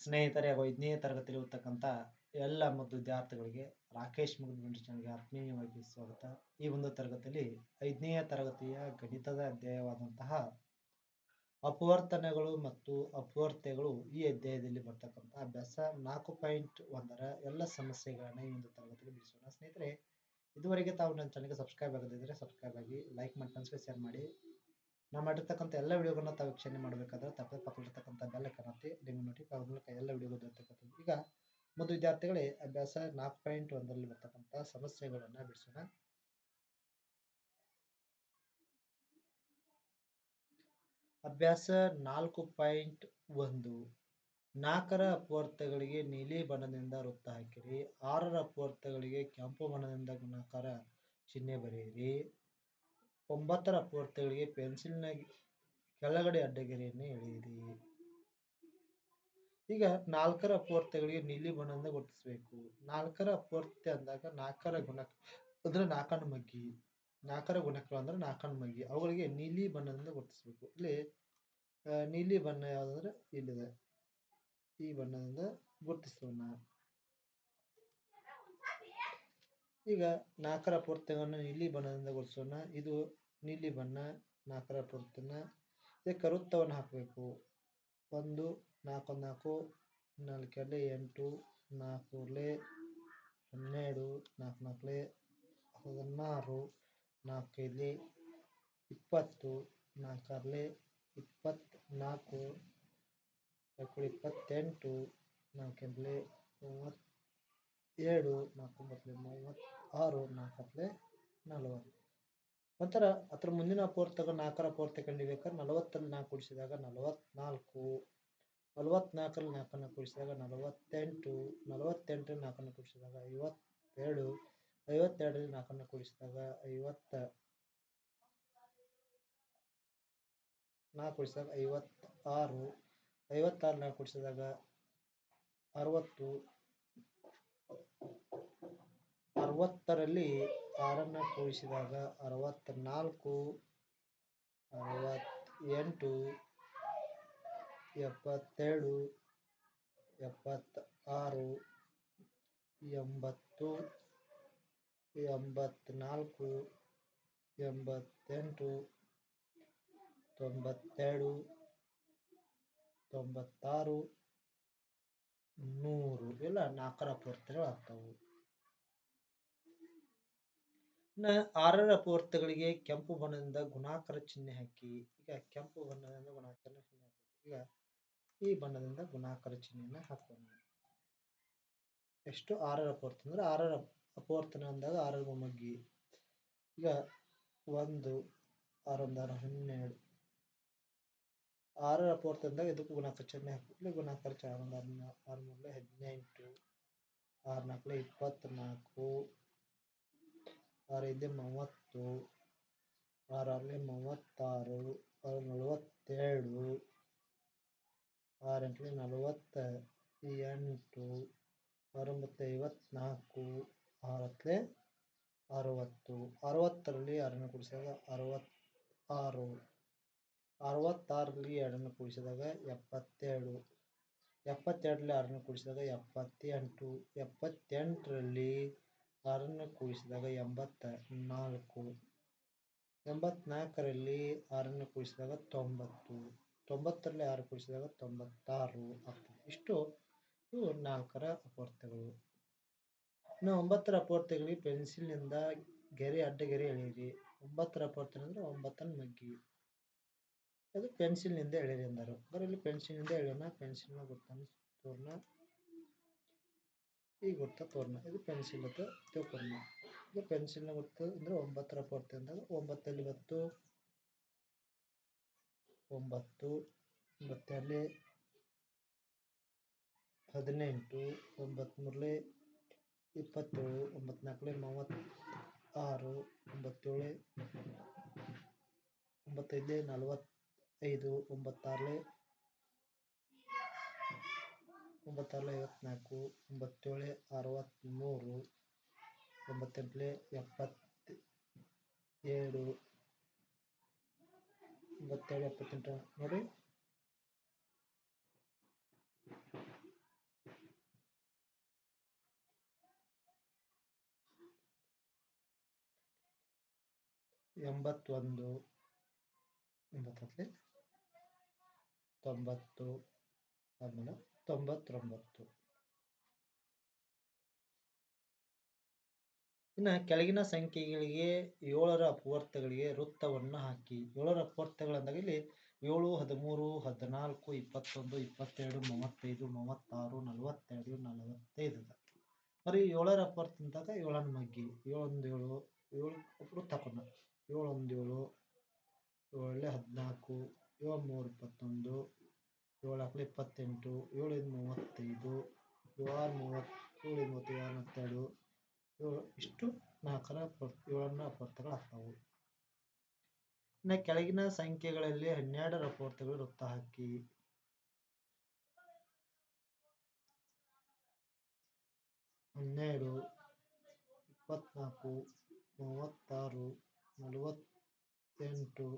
ಸ್ನೇಹಿತರೆ ಐದನೇ ತರಗತಿಯಲ್ಲಿ ಇರತಕ್ಕಂಥ ಎಲ್ಲ ಮತ್ತು ವಿದ್ಯಾರ್ಥಿಗಳಿಗೆ ರಾಕೇಶ್ ಮುಗಿದ ಚಾನಲ್ಗೆ ಆತ್ಮೀಯವಾಗಿ ಸ್ವಾಗತ. ಈ ಒಂದು ತರಗತಿಯಲ್ಲಿ ಐದನೇ ತರಗತಿಯ ಗಣಿತದ ಅಧ್ಯಾಯವಾದಂತಹ ಅಪವರ್ತನಗಳು ಮತ್ತು ಅಪವರ್ತ್ಯಗಳು ಈ ಅಧ್ಯಾಯದಲ್ಲಿ ಬರ್ತಕ್ಕಂಥ ಅಭ್ಯಾಸ ನಾಲ್ಕು ಪಾಯಿಂಟ್ ಒಂದರ ಎಲ್ಲ ಸಮಸ್ಯೆಗಳನ್ನ ಈ ಒಂದು ತರಗತಿಯಲ್ಲಿ ಬಿಡಿಸೋಣ. ಸ್ನೇಹಿತರೆ, ಇದುವರೆಗೆ ತಾವು ನನ್ನ ಚಾನಲ್ಗೆ ಸಬ್ಸ್ಕ್ರೈಬ್ ಆಗದಿದ್ದರೆ ಸಬ್ಸ್ಕ್ರೈಬ್ ಆಗಿ, ಲೈಕ್ ಮಾಡಿ ಫ್ರೆಂಡ್ಸ್ಗೆ ಶೇರ್ ಮಾಡಿ. ನಾವು ಮಾಡಿರ್ತಕ್ಕಂಥ ಎಲ್ಲ ವಿಡಿಯೋಗಳನ್ನ ತಾವು ವೀಕ್ಷಣೆ ಮಾಡಬೇಕಾದ್ರೆ ತಪ್ಪದೆ ಪಕ್ಕದಲ್ಲಿರ್ತಕ್ಕಂಥ ಬೆಲ್ಲ ಕನ್ನತ್ತಿ ನಿಮಗೆ ನೋಟಿಫೈ ಮೂಲಕ ಎಲ್ಲ ವಿಡಿಯೋಗಳು ದೊರೆತಕ್ಕಂಥದ್ದು ಈಗ ಮೊದಲು ವಿದ್ಯಾರ್ಥಿಗಳೇ, ಅಭ್ಯಾಸ ನಾಲ್ಕು ಪಾಯಿಂಟ್ ಒಂದರಲ್ಲಿ ಬರ್ತಕ್ಕಂಥ ಸಮಸ್ಯೆಗಳನ್ನ ಬಿಡಿಸೋಣ. ಅಭ್ಯಾಸ ನಾಲ್ಕು ಪಾಯಿಂಟ್ ಒಂದು. ನಾಲ್ಕರ ಅಪವರ್ತಗಳಿಗೆ ನೀಲಿ ಬಣ್ಣದಿಂದ ವೃತ್ತ ಹಾಕಿರಿ. ಆರರ ಅಪವರ್ತಗಳಿಗೆ ಕೆಂಪು ಬಣ್ಣದಿಂದ ಗುಣಾಕಾರ ಚಿಹ್ನೆ ಬರೆಯಿರಿ. ಒಂಬತ್ತರ ಅಪವರ್ತಗಳಿಗೆ ಪೆನ್ಸಿಲ್ನ ಕೆಳಗಡೆ ಅಡ್ಡಗೆರೆಯನ್ನು ಎಳೆಯಿರಿ. ಈಗ ನಾಲ್ಕರ ಅಪವರ್ತಗಳಿಗೆ ನೀಲಿ ಬಣ್ಣದಿಂದ ಗುರುತಿಸಬೇಕು. ನಾಲ್ಕರ ಅಪವರ್ತ್ಯ ಅಂದಾಗ ನಾಲ್ಕರ ಗುಣ ಅಂದ್ರೆ ನಾಲ್ಕನ ಮಗ್ಗಿ. ನಾಲ್ಕರ ಗುಣಕಗಳು ಅಂದ್ರೆ ನಾಲ್ಕನ ಮಗ್ಗಿ. ಅವುಗಳಿಗೆ ನೀಲಿ ಬಣ್ಣದಿಂದ ಗುರುತಿಸಬೇಕು. ಇಲ್ಲಿ ನೀಲಿ ಬಣ್ಣ ಯಾವುದಂದ್ರೆ ಇಲ್ಲಿದೆ. ಈ ಬಣ್ಣದಿಂದ ಗುರುತಿಸೋಣ. ಈಗ ನಾಲ್ಕರ ಅಪವರ್ತಗಳನ್ನು ನೀಲಿ ಬಣ್ಣದಿಂದ ಗುರುತಿಸೋಣ. ಇದು ನೀಲಿ ಬಣ್ಣ ನಾಲ್ಕರ ಅಪವರ್ತನ ಇದಕ್ಕೆ ವೃತ್ತವನ್ನು ಹಾಕಬೇಕು. ಒಂದು, ನಾಲ್ಕು ನಾಲ್ಕು ನಾಲ್ಕೆರಡು ಎಂಟು ನಾಲ್ಕೂರ್ಲೆ ಹನ್ನೆರಡು, ನಾಲ್ಕು ನಾಲ್ಕಲೆ ಹದಿನಾರು ನಾಲ್ಕೈದಲೆ ಇಪ್ಪತ್ತು ನಾಲ್ಕಾರ್ಲೆ ಇಪ್ಪತ್ತ್ನಾಲ್ಕು ನಾಲ್ಕು ಇಪ್ಪತ್ತೆಂಟು ನಾಲ್ಕೆಂಟ್ಲೆ ಮೂವತ್ತೇಳು ನಾಲ್ಕೊಂಬತ್ತಲೆ ಮೂವತ್ತಾರು ನಾಲ್ಕತ್ಲೆ ನಲವತ್ತು. ನಂತರ ಅದ್ರ ಮುಂದಿನ ಅಪವರ್ತಕ ನಾಲ್ಕರ ಪೂರ್ತಿ ಕಂಡಿಬೇಕಾದ್ರೆ ನಲವತ್ತನ್ನು ನಾಲ್ಕು ಕೂಡಿಸಿದಾಗ ನಲವತ್ನಾಲ್ಕು, ನಲವತ್ನಾಲ್ಕರಲ್ಲಿ ನಾಲ್ಕನ್ನು ಕೂಡಿಸಿದಾಗ ನಲವತ್ತೆಂಟು, ನಲವತ್ತೆಂಟರಲ್ಲಿ ನಾಲ್ಕನ್ನು ಕೂಡಿಸಿದಾಗ ಐವತ್ತೇಳು, ಐವತ್ತೆರಡರಲ್ಲಿ ನಾಲ್ಕನ್ನು ಕೂಡಿಸಿದಾಗ ಐವತ್ತ, ನಾಲ್ಕು ಕೂಡಿಸಿದಾಗ ಐವತ್ತಾರು ಐವತ್ತಾರು ನಾಲ್ಕು ಕೂಡಿಸಿದಾಗ ಅರವತ್ತು, ಅರವತ್ತರಲ್ಲಿ ಆರನ್ನು ಕೂಡಿಸಿದಾಗ ಅರವತ್ತ್ನಾಲ್ಕು ಅರವತ್ತೆಂಟು ಎಪ್ಪತ್ತೆರಡು ಎಪ್ಪತ್ತಾರು, ಎಂಬತ್ತು, ಎಂಬತ್ನಾಲ್ಕು, ಎಂಬತ್ತೆಂಟು ತೊಂಬತ್ತೆರಡು ತೊಂಬತ್ತಾರು, ನೂರು. ಇಲ್ಲ ನಾಲ್ಕರ ಪೂರ್ತಿ ಆಗ್ತಾವು. ಇನ್ನು ಆರರ ಅಪವರ್ತಗಳಿಗೆ ಕೆಂಪು ಬಣ್ಣದಿಂದ ಗುಣಾಕಾರ ಚಿಹ್ನೆ ಹಾಕಿ, ಈಗ ಕೆಂಪು ಬಣ್ಣದಿಂದ ಗುಣಾಕಾರ ಚಿಹ್ನೆ ಹಾಕಬೇಕು. ಈಗ ಈ ಬಣ್ಣದಿಂದ ಗುಣಾಕಾರ ಚಿಹ್ನೆಯನ್ನ ಹಾಕೋಣ. ಎಷ್ಟು? ಆರರ ಅಪವರ್ತ ಅಂದ್ರೆ ಆರರ ಅಪೂರ್ತನ ಅಂದಾಗ ಆರರ ಮಗ್ಗಿ ಈಗ ಒಂದು, ಆರೊಂದಾರ ಹನ್ನೆರಡು. ಆರರ ಅಪವರ್ತ ಅಂದಾಗ ಇದಕ್ಕೂ ಗುಣಾಕಾರ ಚಿಹ್ನೆ ಹಾಕಿ ಗುಣಾಕಾರ ಆರೊಂದು ಆರು ಮೂರಲೆ ಹದಿನೆಂಟು, ಆರು ನಾಲ್ಕಲೆ ಇಪ್ಪತ್ತ್ನಾಲ್ಕು ಆರು ಐದಲೆ ಮೂವತ್ತು ಆರಲ್ಲಿ ಆರಲೆ ಮೂವತ್ತಾರು ಆರು ನಲವತ್ತೆರಡು ಆರಲ್ಲಿ ನಲವತ್ತ, ಎಂಟು, ಆರೊಂಬತ್ತು ಐವತ್ನಾಲ್ಕು ಆರತ್ಲೆ ಅರವತ್ತು. ಅರವತ್ತರಲ್ಲಿ ಆರನ್ನು ಕೂಡಿಸಿದಾಗ ಅರವತ್ತಾರು ಅರವತ್ತಾರರಲ್ಲಿ ಎರಡನ್ನು ಕೂಡಿಸಿದಾಗ ಎಪ್ಪತ್ತೆರಡು. ಎಪ್ಪತ್ತೆರಡರಲ್ಲಿ ಆರನ್ನು ಕೂಡಿಸಿದಾಗ ಎಪ್ಪತ್ತೆಂಟು. ಎಪ್ಪತ್ತೆಂಟರಲ್ಲಿ ಆರನ್ನು ಕೂಡಿಸಿದಾಗ ಎಂಬತ್ತ ನಾಲ್ಕು ಎಂಬತ್ನಾಲ್ಕರಲ್ಲಿ ಆರನ್ನು ಕೂಡಿಸಿದಾಗ ತೊಂಬತ್ತು, ತೊಂಬತ್ತರಲ್ಲಿ ಆರು ಕೂಡಿಸಿದಾಗ ತೊಂಬತ್ತಾರು ಆಗ್ತದೆ. ಇಷ್ಟು ಇವು ನಾಲ್ಕರ ಅಪವರ್ತಗಳು ಇನ್ನು ಒಂಬತ್ತರ ಅಪವರ್ತಗಳಿಗೆ ಪೆನ್ಸಿಲ್ನಿಂದ ಗೆರೆ ಅಡ್ಡಗೆರೆ ಎಳೆಯಿರಿ. ಒಂಬತ್ತರ ಅಪವರ್ತನ ಅಂದರೆ ಒಂಬತ್ತನ ಮಗ್ಗಿ ಅದು ಪೆನ್ಸಿಲ್ನಿಂದ ಎಳೆಯಿರಿ ಅಂದರು ಬರೀ ಇಲ್ಲಿ ಪೆನ್ಸಿಲ್ನಿಂದ ಎಳೆಯೋಣ, ಪೆನ್ಸಿಲ್ನ ಗುರುತನ್ನು ತೋರ್ನ ಈ ಗುರುತು ಪೂರ್ಣ. ಇದು ಪೆನ್ಸಿಲ್ ಅಂತ ಪೂರ್ಣ. ಇದು ಪೆನ್ಸಿಲ್ನ ಗುರುತು ಅಂದ್ರೆ ಒಂಬತ್ತರ ಕೊರತೆ ಅಂದಾಗ ಒಂಬತ್ತಲ್ಲಿ ಬತ್ತು ಒಂಬತ್ತು, ಒಂಬತ್ತಲ್ಲಿ ಹದಿನೆಂಟು ಒಂಬತ್ಮೂರಲೆ ಇಪ್ಪತ್ತೇಳು ಒಂಬತ್ನಾಲ್ಕಲೆ ಮೂವತ್ತಾರು, ಒಂಬತ್ತೇಳು ಒಂಬತ್ತೈದಲೆ ನಲವತ್ತೈದು ಒಂಬತ್ತಾರಲೆ ಒಂಬತ್ತಲ್ಲ ಐವತ್ನಾಲ್ಕು ಒಂಬತ್ತೇಳು ಅರವತ್ತ್ಮೂರು ಒಂಬತ್ತೆಂಟ್ಲೆ ಎಪ್ಪತ್ತ ಏಳು ಒಂಬತ್ತೇಳು ಎಪ್ಪತ್ತೆಂಟು. ನೋಡಿ. ಎಂಬತ್ತೊಂದು ಒಂಬತ್ತಲ್ಲಿ ತೊಂಬತ್ತು ಆಮೇಲೆ ತೊಂಬತ್ತೊಂಬತ್ತು ಇನ್ನು ಕೆಳಗಿನ ಸಂಖ್ಯೆಗಳಿಗೆ ಏಳರ ಅಪವರ್ತಗಳಿಗೆ ವೃತ್ತವನ್ನು ಹಾಕಿ. ಏಳರ ಅಪವರ್ತಗಳಂದಾಗ ಇಲ್ಲಿ ಏಳು, ಹದಿಮೂರು, ಹದಿನಾಲ್ಕು, ಇಪ್ಪತ್ತೊಂದು, ಇಪ್ಪತ್ತೆರಡು, ಮೂವತ್ತೈದು, ಮೂವತ್ತಾರು, ನಲವತ್ತೆರಡು, ನಲವತ್ತೈದು ಬರೀ ಏಳರ ಅಪವರ್ತ ಅಂದಾಗ ಏಳನ್ನು ಮಗ್ಗಿ. ಏಳೊಂದು ಏಳು ಏಳು ಏಳೊಂದೇಳು ಏಳೊಂದು ಏಳು ಏಳೇ ಹದಿನಾಲ್ಕು, ಏಳು ಮೂರು, ಇಪ್ಪತ್ತೊಂದು ಏಳು ಹಾಕಲು ಇಪ್ಪತ್ತೆಂಟು ಏಳು ಮೂವತ್ತೈದು ಏಳು ಮೂವತ್ತು ಏಳು ಮೂವತ್ತು ಏಳು ಮೂವತ್ತೆರಡು ಏಳು ಇಷ್ಟು ನಾಲ್ಕರ ಏಳನ್ನ ಅಪವರ್ತಗಳಾಗ್ತವು ಇನ್ನು ಕೆಳಗಿನ ಸಂಖ್ಯೆಗಳಲ್ಲಿ ಹನ್ನೆರಡರ ಅಪವರ್ತಗಳು ವೃತ್ತ ಹಾಕಿ. ಹನ್ನೆರಡು, ಇಪ್ಪತ್ನಾಲ್ಕು, ಮೂವತ್ತಾರು, ನಲವತ್ತೆಂಟು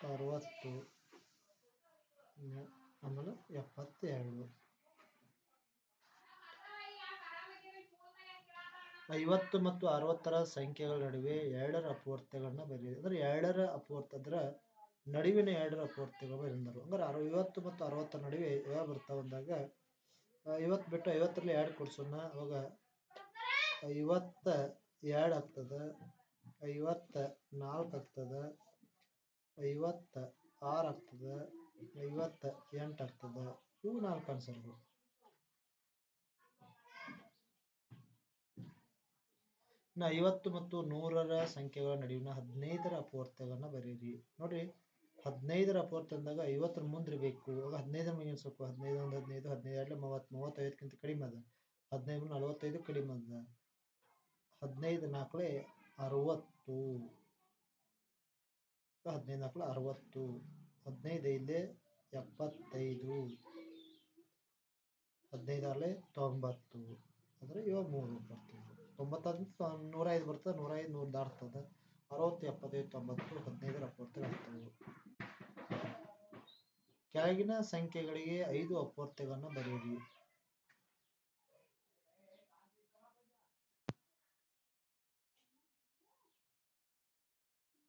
ಅರವತ್ತು ಆಮೇಲೆ ಎಪ್ಪತ್ತೆರಡು. ಐವತ್ತು ಮತ್ತು ಅರವತ್ತರ ಸಂಖ್ಯೆಗಳ ನಡುವೆ ಎರಡರ ಅಪೂರ್ತಿಗಳನ್ನ ಬರೆಯಿರಿ. ಅಂದ್ರೆ ಎರಡರ ಅಪವರ್ತ ಅಂದ್ರೆ ನಡುವಿನ ಎರಡರ ಅಪವರ್ತಗಳು ಬರೆದರು ಅಂದ್ರೆ ಐವತ್ತು ಮತ್ತು ಅರವತ್ತರ ನಡುವೆ ಯಾವ ಬರ್ತಾವ ಅಂದಾಗ ಐವತ್ತು ಬಿಟ್ಟು ಐವತ್ತರಲ್ಲಿ ಎರಡು ಕೊಡ್ಸೋಣ. ಅವಾಗ ಐವತ್ತ ಎರಡು ಆಗ್ತದ. ಐವತ್ತ ನಾಲ್ಕು ಆಗ್ತದ. ಐವತ್ತ ಆರು ಆಗ್ತದ ಐವತ್ತ ಎಂಟು ಆಗ್ತದ ಇವು ನಾಲ್ಕು ಆನ್ಸರ್ಗಳು ಇನ್ನು ಐವತ್ತು ಮತ್ತು ನೂರರ ಸಂಖ್ಯೆಗಳ ನಡುವಿನ ಹದಿನೈದರ ಅಪವರ್ತಗಳನ್ನ ಬರೀರಿ ನೋಡ್ರಿ, ಹದಿನೈದರ ಅಪವರ್ತ ಅಂದಾಗ ಐವತ್ತರ ಮುಂದಿರಬೇಕು. ಅವಾಗ ಹದಿನೈದರ ಮೇಲೆ ಸ್ವಲ್ಪ ಹದಿನೈದು ಒಂದು ಹದಿನೈದು ಹದಿನೈದು ಎರಡಲೆ ಮೂವತ್ತು, ಮೂವತ್ತೈದಕ್ಕಿಂತ ಕಡಿಮೆ ಅದ. ಹದಿನೈದು ನಲವತ್ತೈದು ಕಡಿಮೆ ಅದ. ಹದಿನೈದು ನಾಲ್ಕಲೆ ಅರವತ್ತು. ಹದಿನೈದು ನಾಲ್ಕಲೆ ಅರವತ್ತು, ಹದಿನೈದು ಐದಲೆ ಎಪ್ಪತ್ತೈದು ಹದಿನೈದಾರಲೆ ತೊಂಬತ್ತು, ಅಂದರೆ ಇವಾಗ ಮೂರು ಬರ್ತೀವಿ ತೊಂಬತ್ತಾದ ನೂರೈದು ಬರ್ತದೆ ನೂರ ಐದು ನೂರು ದಾಟ್ತದೆ. ಅರವತ್ತು, ಎಪ್ಪತ್ತೈದು, ತೊಂಬತ್ತು ಹದಿನೈದರ ಅಪವರ್ತ ಆಗ್ತವೆ ಕೆಳಗಿನ ಸಂಖ್ಯೆಗಳಿಗೆ ಐದು ಅಪವರ್ತಗಳನ್ನ ಬರೆಯಿರಿ.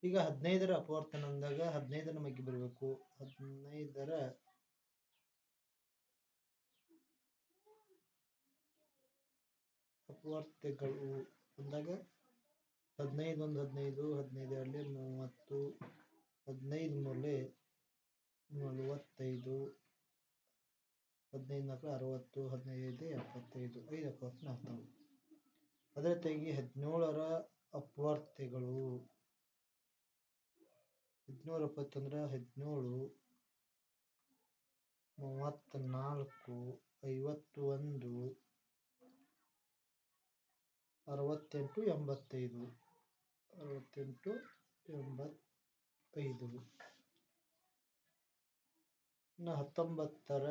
ಈಗ ಹದಿನೈದರ ಅಪವರ್ತನ ಅಂದಾಗ ಹದಿನೈದರ ಮಗ್ಗಿ ಬರಬೇಕು. ಹದಿನೈದರ ಅಪವರ್ತಗಳು ಅಂದಾಗ ಹದಿನೈದು ಒಂದು ಹದಿನೈದು ಹದಿನೈದು ಎರಡಲೇ ಮೂವತ್ತು, ಹದಿನೈದು ಮೂರಲೆ ನಲವತ್ತೈದು, ಹದಿನೈದು ನಾಲ್ಕು ಅರವತ್ತು, ಹದಿನೈದು ಎಪ್ಪತ್ತೈದು, ಐದು ಅಪವರ್ತನ ಆಗ್ತಾವೆ. ಅದೇ ತೆಗಿ ಹದಿನೇಳರ ಅಪವರ್ತಿಗಳು ಹದಿನೇಳು ಎಪ್ಪತ್ತಂದ್ರೆ ಹದಿನೇಳು, ಮೂವತ್ತ್ನಾಲ್ಕು ಐವತ್ತು ಒಂದು ಅರವತ್ತೆಂಟು, ಎಂಬತ್ತೈದು ಅರವತ್ತೆಂಟು, ಎಂಬತ್ತೈದು. ಇನ್ನು ಹತ್ತೊಂಬತ್ತರ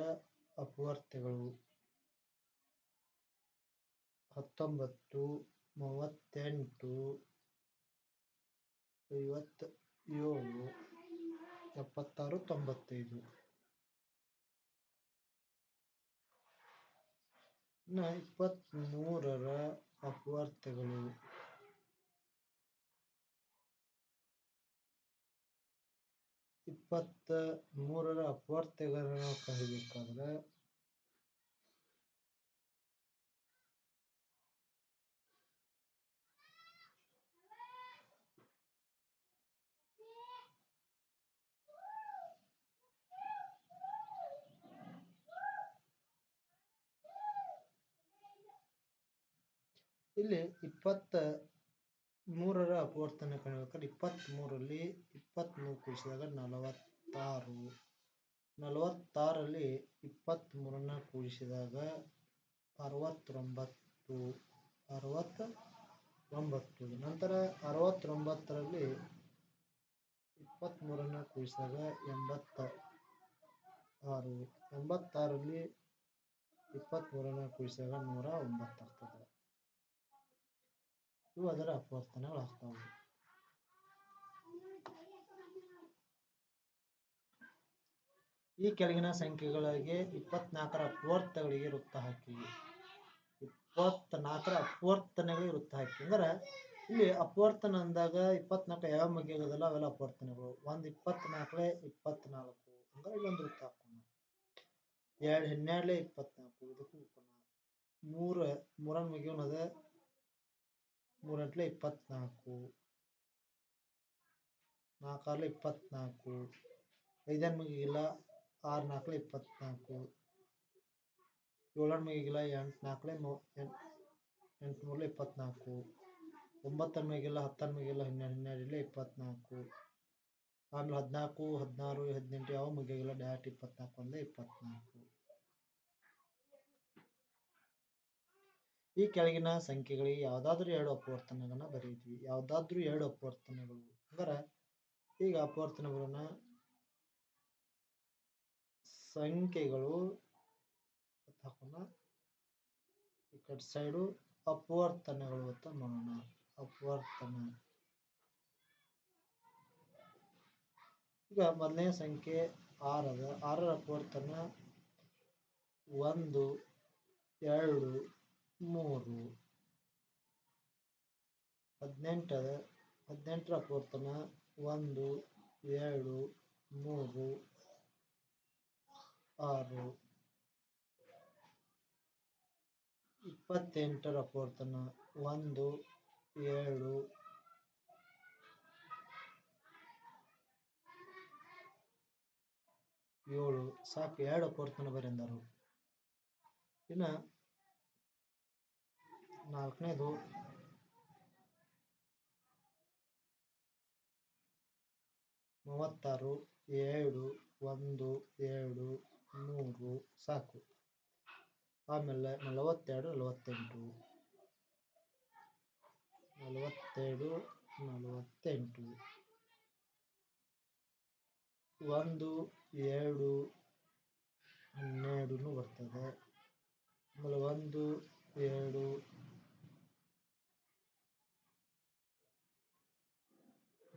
ಅಪವರ್ತಗಳು ಹತ್ತೊಂಬತ್ತು, ಮೂವತ್ತೆಂಟು, ಐವತ್ತ ಏಳು ಎಪ್ಪತ್ತಾರು ತೊಂಬತ್ತೈದು. ಇನ್ನು ಇಪ್ಪತ್ತ್ಮೂರರ ಅಪವರ್ತಗಳು ಇಪ್ಪತ್ತ ಮೂರರ ಅಪವರ್ತಗಳನ್ನ ಕಲಿಬೇಕಾದ್ರೆ ಇಲ್ಲಿ ಇಪ್ಪತ್ತ ಮೂರರ ಅಪವರ್ತನ ಕಾಣಬೇಕಾದ್ರೆ ಇಪ್ಪತ್ತ್ಮೂರಲ್ಲಿ ಇಪ್ಪತ್ತ್ಮೂರು ಕೂಡಿಸಿದಾಗ ನಲವತ್ತಾರು. ನಲವತ್ತಾರಲ್ಲಿ ಇಪ್ಪತ್ತ್ಮೂರನ್ನ ಕೂಡಿಸಿದಾಗ ಅರವತ್ತೊಂಬತ್ತು. ಅರವತ್ತ ಒಂಬತ್ತು ನಂತರ ಅರವತ್ತೊಂಬತ್ತರಲ್ಲಿ ಇಪ್ಪತ್ತ್ಮೂರನ್ನ ಕೂಡಿಸಿದಾಗ ಎಂಬತ್ತ ಆರು ಎಂಬತ್ತಾರಲ್ಲಿ ಇಪ್ಪತ್ತ್ಮೂರನ್ನ ಕೂಡಿಸಿದಾಗ ನೂರ ಒಂಬತ್ತು ಆಗ್ತದೆ ಇವು ಅದರ ಅಪವರ್ತನಗಳಾಗ್ತವೆ ಈ ಕೆಳಗಿನ ಸಂಖ್ಯೆಗಳಿಗೆ ಇಪ್ಪತ್ನಾಲ್ಕರ ಅಪವರ್ತಗಳಿಗೆ ವೃತ್ತ ಹಾಕಿ. ಇಪ್ಪತ್ನಾಲ್ಕರ ಅಪವರ್ತನೆಗಳಿಗೆ ವೃತ್ತ ಹಾಕಿ. ಅಂದ್ರೆ ಇಲ್ಲಿ ಅಪವರ್ತನ ಅಂದಾಗ ಇಪ್ಪತ್ನಾಲ್ಕು ಯಾವ ಬಗ್ಗೆ ಇರೋದಲ್ಲ ಅವೆಲ್ಲ ಅಪವರ್ತನೆಗಳು. ಒಂದ್ ಇಪ್ಪತ್ನಾಲ್ಕಲೆ ಇಪ್ಪತ್ನಾಲ್ಕು. ಅಂದ್ರೆ ಇಲ್ಲೊಂದು ವೃತ್ತ ಹಾಕೋಣ. ಎರಡು ಹನ್ನೆರಡಲೆ ಇಪ್ಪತ್ನಾಲ್ಕು. ಇದಕ್ಕೂ ಹಾಕೋಣ ಮೂರ, ಮೂರನ್ ಮುಗಿಯೋಣದ ಮೂರೆಂಟ್ಲೆ ಇಪ್ಪತ್ತ್ನಾಲ್ಕು ನಾಲ್ಕಾರ್ಲೆ ಇಪ್ಪತ್ನಾಲ್ಕು, ಐದನ್ ಮುಗಿಗಿಲ್ಲ ಆರು ನಾಲ್ಕಲೆ ಇಪ್ಪತ್ನಾಲ್ಕು, ಏಳನ್ ಮುಗಿಗಿಲ್ಲ ಎಂಟು ನಾಲ್ಕಲೆ ಎಂಟು ಮೂರಲೆ ಇಪ್ಪತ್ನಾಲ್ಕು ಒಂಬತ್ತರ ಮುಗಿಲ್ಲ ಹತ್ತರ ಮುಗಿಲ್ಲ ಹನ್ನೆರಡು ಹನ್ನೆರಡಲೆ ಇಪ್ಪತ್ನಾಲ್ಕು, ಆಮೇಲೆ ಹದಿನಾಲ್ಕು, ಹದಿನಾರು, ಹದಿನೆಂಟು ಯಾವ ಮುಗಿಗಿಲ್ಲ ಡೈರೆಕ್ಟ್ ಇಪ್ಪತ್ನಾಲ್ಕು ಒಂದೇ ಇಪ್ಪತ್ನಾಲ್ಕು. ಈ ಕೆಳಗಿನ ಸಂಖ್ಯೆಗಳಿಗೆ ಯಾವುದಾದ್ರೂ ಎರಡು ಅಪವರ್ತನಗಳನ್ನು ಬರೀತೀವಿ ಯಾವುದಾದ್ರೂ ಎರಡು ಅಪವರ್ತನಗಳು ಅಂದರೆ ಈಗ ಅಪವರ್ತನಗಳನ್ನ ಸಂಖ್ಯೆಗಳು ಸೈಡು ಅಪವರ್ತನಗಳು ಅಂತ ಮಾಡೋಣ ಅಪವರ್ತನ. ಈಗ ಮೊದಲನೇ ಸಂಖ್ಯೆ ಆರದ ಆರರ ಅಪವರ್ತನ ಒಂದು, ಎರಡು ಮೂರು ಹದಿನೆಂಟು, ಹದಿನೆಂಟರ ಪೂರ್ತನ, ಒಂದು, ಏಳು, ಮೂರು, ಆರು, ಇಪ್ಪತ್ತೆಂಟರ ಪೂರ್ತನ, ಒಂದು, ಏಳು ಏಳು, ಸಾಕು, ಎರಡು ಪೂರ್ತನ ಬರೆಂದರು. ಇನ್ನ ನಾಲ್ಕನೇದು. ಮೂವತ್ತಾರು, ಏಳು, ಒಂದು ಏಳು ಮೂರು, ಸಾಕು. ಆಮೇಲೆ ನಲವತ್ತೆರಡು, ನಲವತ್ತೆಂಟು. ನಲವತ್ತೆರಡು, ನಲವತ್ತೆಂಟು. ಒಂದು, ಎರಡು ಹನ್ನೆರಡು ಬರ್ತದೆ. ಆಮೇಲೆ ಒಂದು ಎರಡು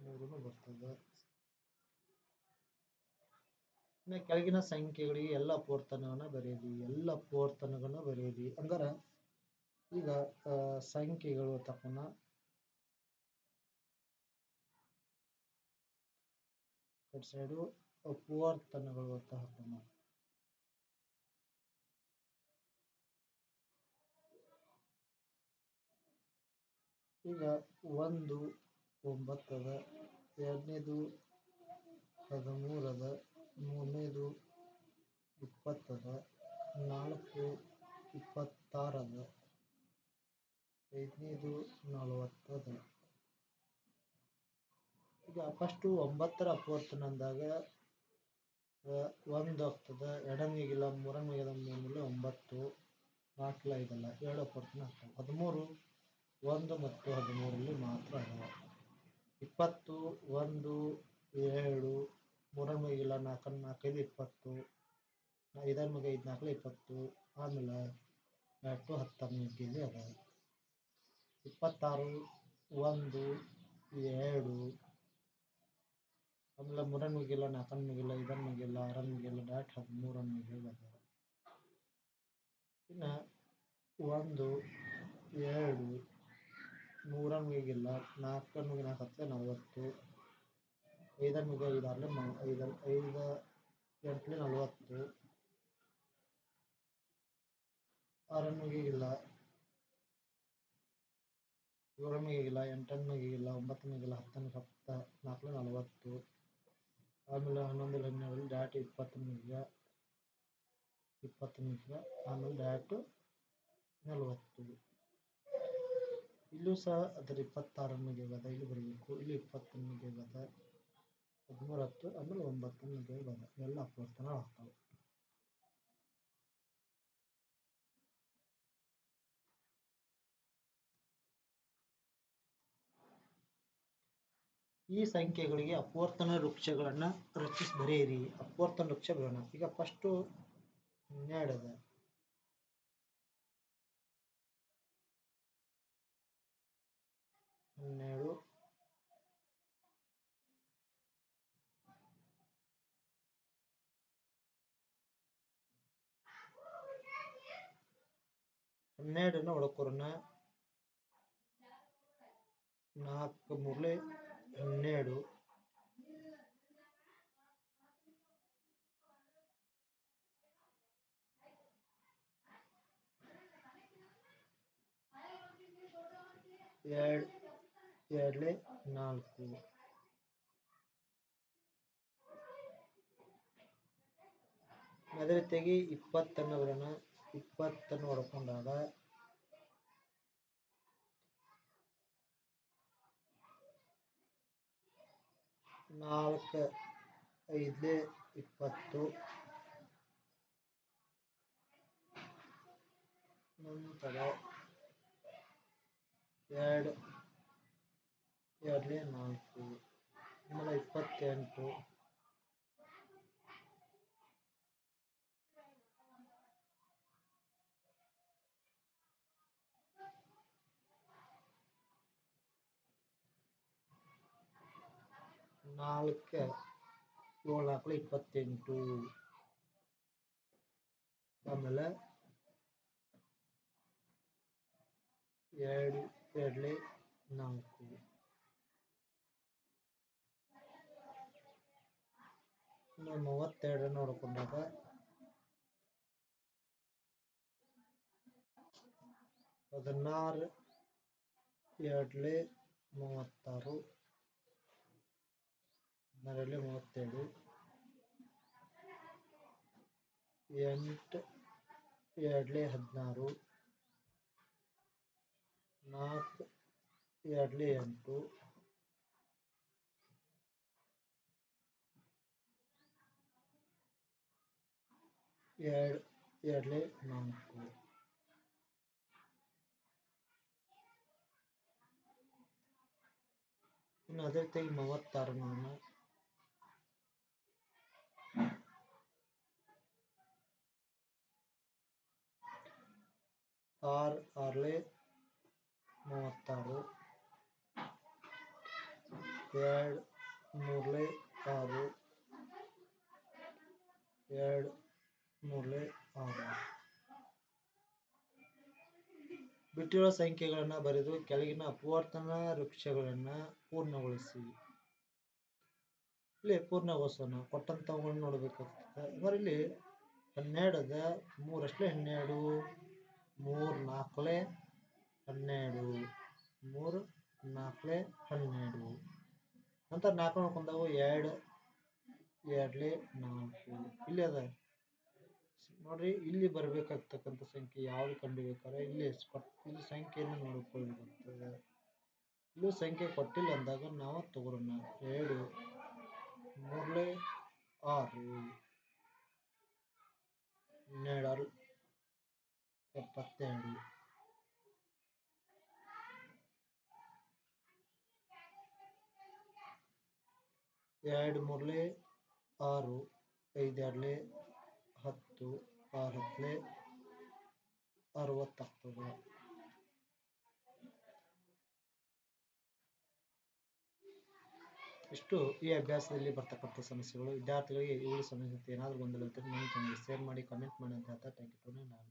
ಮೂರು ಬರ್ತದೆ ಕೆಳಗಿನ ಸಂಖ್ಯೆಗಳಿಗೆ ಎಲ್ಲ ಅಪವರ್ತನವನ್ನ ಬರೆಯಿರಿ ಎಲ್ಲ ಅಪವರ್ತನಗಳನ್ನ ಬರೆಯಿರಿ ಅಂದ್ರೆ ಈಗ ಸಂಖ್ಯೆಗಳು ತಪ್ಪನ. ಸೈಡು ಪೋರ್ತನಗಳು ಅಂತ ಹಾಕೋಣ. ಈಗ ಒಂದು, ಒಂಬತ್ತದ, ಎರಡನೇದು, ಹದಿಮೂರದ ಮೂರನೇದು ಇಪ್ಪತ್ತದ ನಾಲ್ಕು ಇಪ್ಪತ್ತಾರದ ಐದನೇದು ನಲವತ್ತದ. ಈಗ ಫಸ್ಟು ಒಂಬತ್ತರ ಅಪವರ್ತನ ಅಂದಾಗ ಆ, ಒಂದು ಆಗ್ತದ ಎರಡನೇಗಿಲ್ಲ ಮೂರನೇಗಿಲ್ಲ ಮೂರಮಿಲ್ಲ ಒಂಬತ್ತು ನಾಲ್ಕು ಐದಲ್ಲ ಏಳು ಅಪವರ್ತನ ಆಗ್ತವೆ ಹದಿಮೂರು ಒಂದು ಮತ್ತು ಹದಿಮೂರಲ್ಲಿ ಮಾತ್ರ ಅದಾವ ಇಪ್ಪತ್ತು ಒಂದು ಏಳು ಮೂರರ ಇಲ್ಲ ನಾಲ್ಕರ ನಾಲ್ಕೈದು ಇಪ್ಪತ್ತು ಐದರ ಮುಗಿ ಐದು ನಾಲ್ಕು ಇಪ್ಪತ್ತು, ಆಮೇಲೆ ಎರಡು ಹತ್ತರ ಗಿಲ್ಲಿ ಅದ. ಇಪ್ಪತ್ತಾರು, ಒಂದು, ಎರಡು, ಆಮೇಲೆ ಮೂರರ ಮುಗಿಲ್ಲ ನಾಲ್ಕರ ಮುಗಿಲ್ಲ ಐದರ ಮುಗಿಲ್ಲ ಆರರ ಮುಗಿಲ್ಲ ಡೈರೆಕ್ಟ್ ಹದಿಮೂರರ ಮುಗಿಲ್ಲ ಅದ. ಇನ್ನು ಒಂದು, ಎರಡು ಮೂರರ ಮುಗಿಲ್ಲ ನಾಲ್ಕರ ಮುಗಿ ನಾಲ್ಕು ಹತ್ತು ನಲವತ್ತು ಐದರ ಮುಗಿ ಐದು ನ- ಐದರ, ಐದ ಎಂಟ್ಲೆ ನಲವತ್ತು. ಆರರ ಮುಗಿಗಿಲ್ಲ ಏಳರ ಮುಗಿಗಿಲ್ಲ ಎಂಟರ ಮುಗಿಗಿಲ್ಲ ಒಂಬತ್ತರ ಮುಗಿಲ್ಲ ಹತ್ತನ ಹತ್ತ ನಾಲ್ಕಲೆ ನಲವತ್ತು. ಆಮೇಲೆ ಹನ್ನೊಂದು ಹನ್ನೆರಡು ಡ್ಯಾಟ್ ಇಪ್ಪತ್ತು ಮುಗಿಯ ಇಪ್ಪತ್ತು ನಿಮಿಷ ಆಮೇಲೆ ಡ್ಯಾಟ್ ನಲವತ್ತು. ಇಲ್ಲೂ ಸಹ ಅದರ ಇಪ್ಪತ್ತಾರರ ಮುಗಿಯದ ಇಲ್ಲಿ ಬರಬೇಕು. ಇಲ್ಲಿ ಇಪ್ಪತ್ತರ ಮುಗಿಯದ ಹದಿಮೂರು ಹತ್ತು ಆಮೇಲೆ ಒಂಬತ್ತು ಮುಗಿಯದ ಎಲ್ಲ ಅಪವರ್ತನ ಆಗ್ತಾವೆ. ಈ ಸಂಖ್ಯೆಗಳಿಗೆ ಅಪವರ್ತನ ವೃಕ್ಷಗಳನ್ನ ರಚಿಸಿ ಬರೆಯಿರಿ. ಅಪವರ್ತನ ವೃಕ್ಷ ಬರೋಣ. ಈಗ ಫಸ್ಟು ಹನ್ನೆರಡು ಅದ. ಹನ್ನೆರಡು. ಹನ್ನೆರಡನ್ನ ಹೊಡ್ಕೊರನ ನಾಲ್ಕು ಮೂರ್ಲೆ ಹನ್ನೆರಡು. ಎರಡು ಎರಡ್ಲೆ ನಾಲ್ಕು. ಅದೇ ರೀತಿಯಾಗಿ ಇಪ್ಪತ್ತನ್ನ ಇಪ್ಪತ್ತನ್ನು ಹೊಡ್ಕೊಂಡಾಗ ನಾಲ್ಕು ಐದಲೇ ಇಪ್ಪತ್ತು. ನಂತರ ಎರಡು ಎರಡಲೇ ನಾಲ್ಕು. ಆಮೇಲೆ ಇಪ್ಪತ್ತೆಂಟು. ನಾಲ್ಕು ಏಳು ನಾಲ್ಕು ಇಪ್ಪತ್ತೆಂಟು. ಆಮೇಲೆ ಎರಡು ಎರಡಲೆ ನಾಲ್ಕು. ಇನ್ನು ಮೂವತ್ತೆರಡನ್ನು ನೋಡ್ಕೊಂಡಾಗ ಹದಿನಾರು ಎರಡ್ಲೆ ಮೂವತ್ತಾರು. ಹದಿನಾರಲೆ ಮೂವತ್ತೆರಡು ಎಂಟು ಎರಡ್ಲೆ ಹದಿನಾರು. ನಾಲ್ಕು ಎರಡ್ಲೆ ಎಂಟು. ಎರಡು ಎರಡ್ಲೆ ನಾಲ್ಕು. ಇನ್ನು ಅದೇ ರೀತಿಯಾಗಿ ಮೂವತ್ತಾರು ನೋಡೋಣ ಆರು ಆರ್ಲೆ ಮೂವತ್ತಾರು. ಎರಡು ಮೂರಲೆ ಆರು. ಎರಡು ಮೂರಲೆ ಆರು. ಬಿಟ್ಟಿರುವ ಸಂಖ್ಯೆಗಳನ್ನು ಬರೆದು ಕೆಳಗಿನ ಅಪವರ್ತನ ವೃಕ್ಷಗಳನ್ನು ಪೂರ್ಣಗೊಳಿಸಿ. ಇಲ್ಲಿ ಪೂರ್ಣಗೊಳಿಸೋಣ ಕೊಟ್ಟಂತವುಗಳನ್ನ ನೋಡಬೇಕಾಗ್ತದೆ. ಅದ ಮೂರಷ್ಟೇ ಹನ್ನೆರಡು. ಮೂರು ನಾಲ್ಕಲೆ ಹನ್ನೆರಡು. ಮೂರು ನಾಲ್ಕಲೆ ಹನ್ನೆರಡು. ನಂತರ ನಾಲ್ಕು ನೋಡ್ಕೊಂಡಾವು ಎರಡು, ಎರಡ್ಲೆ ನಾಲ್ಕು. ಇಲ್ಲಿ ಅದ. ನೋಡ್ರಿ, ಇಲ್ಲಿ ಬರಬೇಕಾಗ್ತಕ್ಕಂಥ ಸಂಖ್ಯೆ ಯಾವ್ದು ಕಂಡುಬೇಕಾದ್ರೆ ಇಲ್ಲಿ ಇಲ್ಲಿ ಸಂಖ್ಯೆಯನ್ನು ನೋಡಿಕೊಳ್ಬೇಕಾಗ್ತದೆ ಇಲ್ಲೂ ಸಂಖ್ಯೆ ಕೊಟ್ಟಿಲ್ಲ ಅಂದಾಗ ನಾವು ತಗೊಳ್ಳೋಣ. ಎರಡು, ಮೂರ್ಲೆ ಆರು. ಹನ್ನೆರಡು ಆರು. ಎಪ್ಪತ್ತೆರಡು. ಎರಡು ಮೂರ್ಲೆ ಆರು, ಐದು ಎರಡ್ಲೆ ಹತ್ತು, ಆರು ಹತ್ತಲೆ ಅರವತ್ತಾಗ್ತದೆ ಇಷ್ಟು ಈ ಅಭ್ಯಾಸದಲ್ಲಿ ಬರ್ತಕ್ಕಂಥ ಸಮಸ್ಯೆಗಳು. ವಿದ್ಯಾರ್ಥಿಗಳಿಗೆ ಇವುಗಳ ಸಮಸ್ಯೆ ಏನಾದರೂ ಗೊಂದಲ ಇದ್ದರೆ ನನಗೆ ಶೇರ್ ಮಾಡಿ ಕಮೆಂಟ್ ಮಾಡಿ ಅಂತ ಹೇಳ್ತಾ ಥ್ಯಾಂಕ್ ಯು ನಾನು